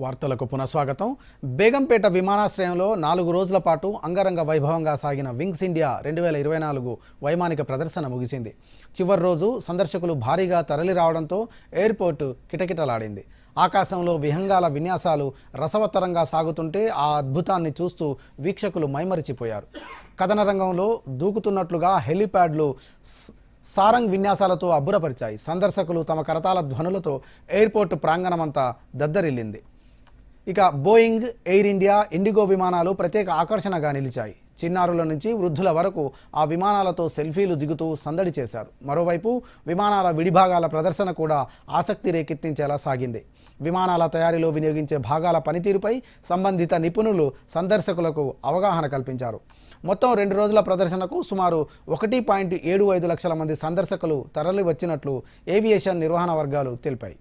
వార్తలకు పునఃస్వాగతం. బేగంపేట విమానాశ్రయంలో నాలుగు రోజుల పాటు అంగరంగ వైభవంగా సాగిన వింగ్స్ ఇండియా రెండు వేల ఇరవై నాలుగు వైమానిక ప్రదర్శన ముగిసింది. చివరి రోజు సందర్శకులు భారీగా తరలి రావడంతో ఎయిర్పోర్టు కిటకిటలాడింది. ఆకాశంలో విహంగాల విన్యాసాలు రసవత్తరంగా సాగుతుంటే ఆ అద్భుతాన్ని చూస్తూ వీక్షకులు మైమరిచిపోయారు. కథన రంగంలో దూకుతున్నట్లుగా హెలిప్యాడ్లు సారంగ్ విన్యాసాలతో అబ్బురపరిచాయి. సందర్శకులు తమ కరతాల ధ్వనులతో ఎయిర్పోర్టు ప్రాంగణమంతా దద్దరిల్లింది. ఇక బోయింగ్ ఎయిర్ ఇండియా ఇండిగో విమానాలు ప్రత్యేక ఆకర్షణగా నిలిచాయి. చిన్నారుల నుంచి వృద్ధుల వరకు ఆ విమానాలతో సెల్ఫీలు దిగుతూ సందడి చేశారు. మరోవైపు విమానాల విడిభాగాల ప్రదర్శన కూడా ఆసక్తి రేకెత్తించేలా సాగింది. విమానాల తయారీలో వినియోగించే భాగాల పనితీరుపై సంబంధిత నిపుణులు సందర్శకులకు అవగాహన కల్పించారు. మొత్తం రెండు రోజుల ప్రదర్శనకు సుమారు ఒకటి పాయింట్ ఏడు ఐదు లక్షల మంది సందర్శకులు తరలి వచ్చినట్లు ఏవియేషన్ నిర్వహణ వర్గాలు తెలిపాయి.